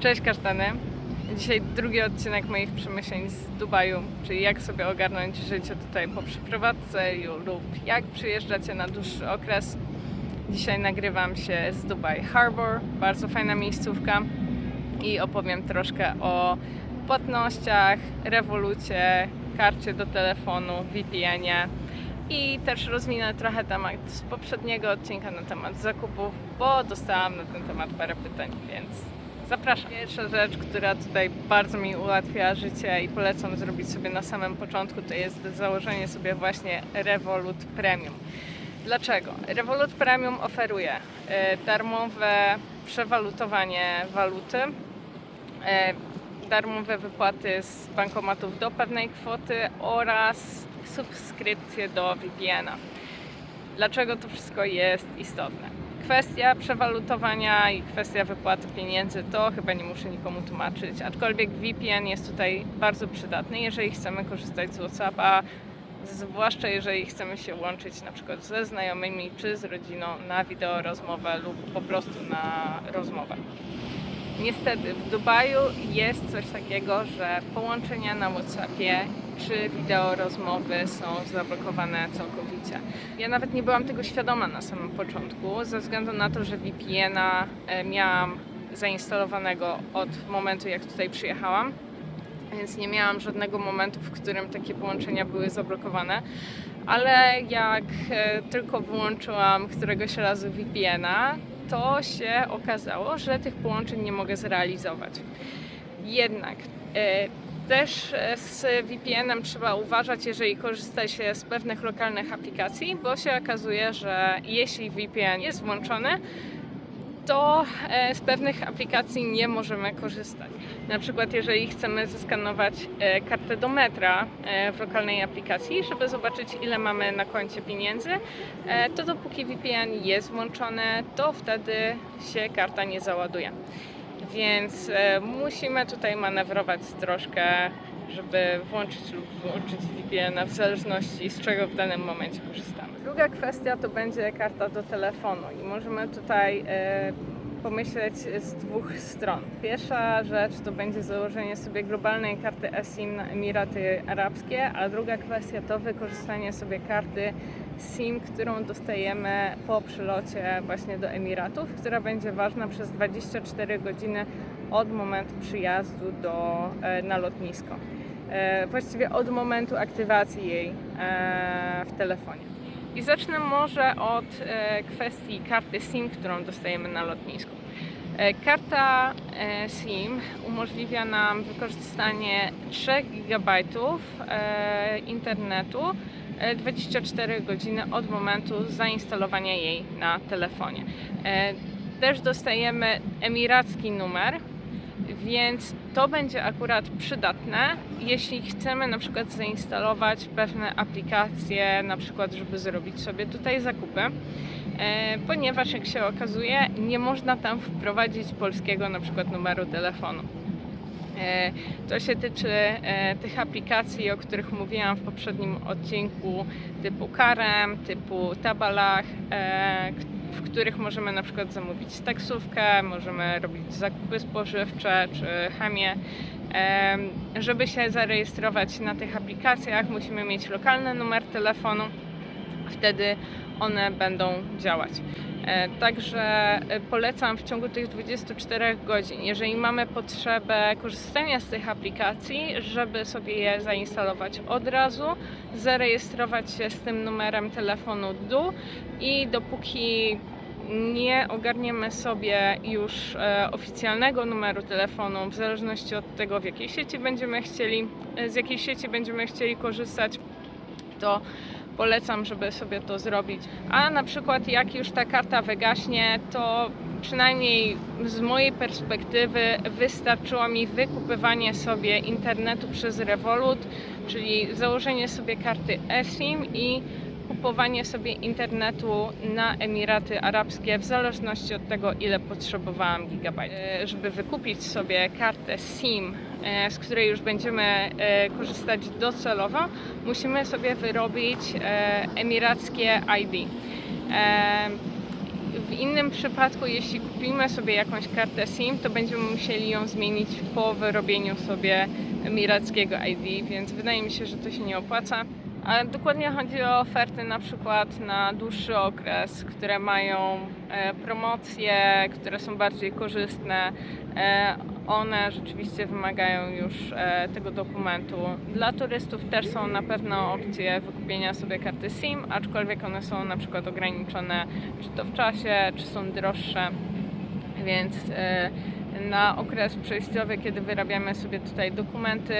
Cześć kasztany. Dzisiaj drugi odcinek moich przemyśleń z Dubaju, czyli jak sobie ogarnąć życie tutaj po przeprowadzce lub jak przyjeżdżacie na dłuższy okres. Dzisiaj nagrywam się z Dubai Harbor, bardzo fajna miejscówka i opowiem troszkę o płatnościach, rewolucie, karcie do telefonu, VPN-ie i też rozwinę trochę temat z poprzedniego odcinka na temat zakupów, bo dostałam na ten temat parę pytań, więc zapraszam. Pierwsza rzecz, która tutaj bardzo mi ułatwia życie i polecam zrobić sobie na samym początku, to jest założenie sobie właśnie Revolut Premium. Dlaczego? Revolut Premium oferuje e, darmowe przewalutowanie waluty, e, darmowe wypłaty z bankomatów do pewnej kwoty oraz subskrypcję do VPN-a. Dlaczego to wszystko jest istotne? Kwestia przewalutowania i kwestia wypłaty pieniędzy to chyba nie muszę nikomu tłumaczyć, aczkolwiek VPN jest tutaj bardzo przydatny, jeżeli chcemy korzystać z WhatsAppa, zwłaszcza jeżeli chcemy się łączyć na przykład ze znajomymi czy z rodziną na wideo rozmowę lub po prostu na rozmowę. Niestety w Dubaju jest coś takiego, że połączenia na WhatsAppie czy wideo rozmowy są zablokowane całkowicie. Ja nawet nie byłam tego świadoma na samym początku, ze względu na to, że VPN-a e, miałam zainstalowanego od momentu, jak tutaj przyjechałam. Więc nie miałam żadnego momentu, w którym takie połączenia były zablokowane. Ale jak e, tylko wyłączyłam któregoś razu VPN-a, to się okazało, że tych połączeń nie mogę zrealizować. Jednak e, też e, z VPN-em trzeba uważać, jeżeli korzysta się z pewnych lokalnych aplikacji, bo się okazuje, że jeśli VPN jest włączony, to e, z pewnych aplikacji nie możemy korzystać. Na przykład, jeżeli chcemy zeskanować e, kartę do metra e, w lokalnej aplikacji, żeby zobaczyć, ile mamy na koncie pieniędzy, to dopóki VPN jest włączony, to wtedy się karta nie załaduje. Więc e, musimy tutaj manewrować troszkę, żeby włączyć lub wyłączyć VPN-a w zależności z czego w danym momencie korzystamy. Druga kwestia to będzie karta do telefonu i możemy tutaj e, pomyśleć z dwóch stron. Pierwsza rzecz to będzie założenie sobie globalnej karty eSIM na Emiraty Arabskie, a druga kwestia to wykorzystanie sobie karty SIM, którą dostajemy po przylocie właśnie do Emiratów, która będzie ważna przez 24 godziny od momentu przyjazdu do, e, na lotnisko. E, Właściwie od momentu aktywacji jej e, w telefonie. I zacznę może od kwestii karty SIM, którą dostajemy na lotnisku. Karta SIM umożliwia nam wykorzystanie 3 GB internetu 24 godziny od momentu zainstalowania jej na telefonie. E, Też dostajemy emiracki numer, więc to będzie akurat przydatne, jeśli chcemy na przykład zainstalować pewne aplikacje, na przykład żeby zrobić sobie tutaj zakupy, e, ponieważ jak się okazuje, nie można tam wprowadzić polskiego na przykład numeru telefonu. E, To się tyczy e, tych aplikacji, o których mówiłam w poprzednim odcinku, typu Karem, typu Tabalach, e, w których możemy na przykład zamówić taksówkę, możemy robić zakupy spożywcze czy chemię. Em, Żeby się zarejestrować na tych aplikacjach, musimy mieć lokalny numer telefonu, wtedy one będą działać. E, Także e, polecam w ciągu tych 24 godzin, jeżeli mamy potrzebę korzystania z tych aplikacji, żeby sobie je zainstalować od razu, zarejestrować się z tym numerem telefonu DU i dopóki nie ogarniemy sobie już e, oficjalnego numeru telefonu, w zależności od tego, w jakiej sieci będziemy chcieli, z jakiej sieci będziemy chcieli korzystać, to polecam, żeby sobie to zrobić. A na przykład jak już ta karta wygaśnie, to przynajmniej z mojej perspektywy wystarczyło mi wykupywanie sobie internetu przez Revolut, czyli założenie sobie karty eSIM i kupowanie sobie internetu na Emiraty Arabskie w zależności od tego, ile potrzebowałam gigabajtów. E, Żeby wykupić sobie kartę SIM, z której już będziemy e, korzystać docelowo, musimy sobie wyrobić e, emirackie ID. E, W innym przypadku, jeśli kupimy sobie jakąś kartę SIM, to będziemy musieli ją zmienić po wyrobieniu sobie emirackiego ID, więc wydaje mi się, że to się nie opłaca. Ale dokładnie chodzi o oferty na przykład na dłuższy okres, które mają e, promocje, które są bardziej korzystne. One rzeczywiście wymagają już e, tego dokumentu. Dla turystów też są na pewno opcje wykupienia sobie karty SIM, aczkolwiek one są na przykład ograniczone czy to w czasie, czy są droższe. Więc e, na okres przejściowy, kiedy wyrabiamy sobie tutaj dokumenty,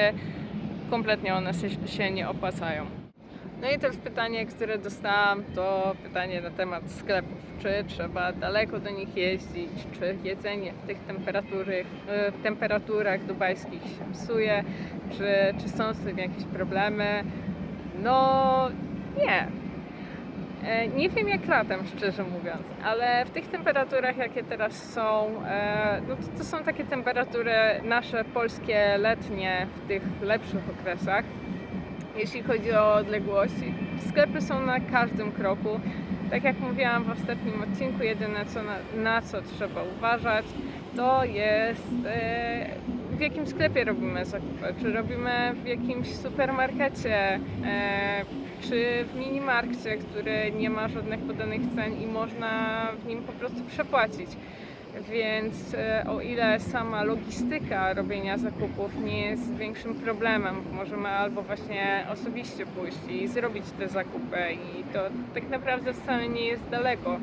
kompletnie one się nie opłacają. No i też pytanie, które dostałam, to pytanie na temat sklepów. Czy trzeba daleko do nich jeździć, czy jedzenie w tych w temperaturach dubajskich się psuje, czy, czy są z tym jakieś problemy? No nie. E, Nie wiem jak latem, szczerze mówiąc, ale w tych temperaturach, jakie teraz są, e, no to, to są takie temperatury nasze polskie letnie w tych lepszych okresach. Jeśli chodzi o odległości, sklepy są na każdym kroku. Tak jak mówiłam w ostatnim odcinku, jedyne co na, na co trzeba uważać, to jest e, w jakim sklepie robimy zakupy. Czy robimy w jakimś supermarkecie, e, czy w minimarkcie, który nie ma żadnych podanych cen i można w nim po prostu przepłacić. Więc e, o ile sama logistyka robienia zakupów nie jest większym problemem, bo możemy albo właśnie osobiście pójść i zrobić te zakupy i to tak naprawdę wcale nie jest daleko.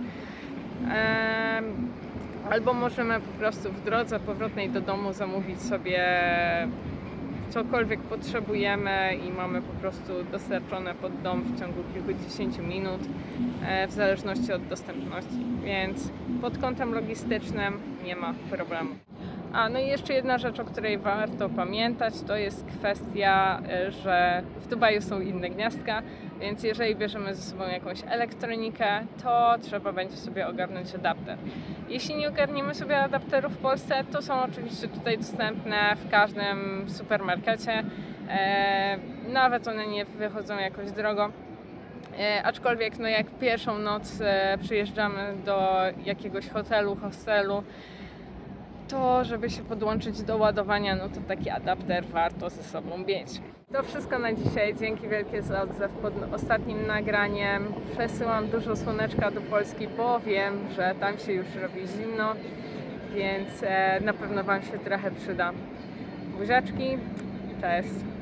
Albo możemy po prostu w drodze powrotnej do domu zamówić sobie cokolwiek potrzebujemy i mamy po prostu dostarczone pod dom w ciągu kilkudziesięciu minut, e, w zależności od dostępności. Więc pod kątem logistycznym nie ma problemu. A no i jeszcze jedna rzecz, o której warto pamiętać, to jest kwestia, e, że w Dubaju są inne gniazdka, więc jeżeli bierzemy ze sobą jakąś elektronikę, to trzeba będzie sobie ogarnąć adapter. Jeśli nie ogarniemy sobie adapterów w Polsce, to są oczywiście tutaj dostępne w każdym supermarkecie. E, nawet one nie wychodzą jakoś drogo. E, aczkolwiek, no jak pierwszą noc przyjeżdżamy do jakiegoś hotelu, hostelu, to żeby się podłączyć do ładowania, no to taki adapter warto ze sobą mieć. To wszystko na dzisiaj. Dzięki wielkie za odzew pod ostatnim nagraniem. Przesyłam dużo słoneczka do Polski, bo wiem, że tam się już robi zimno, więc e, na pewno Wam się trochę przyda. Buziaczki, cześć!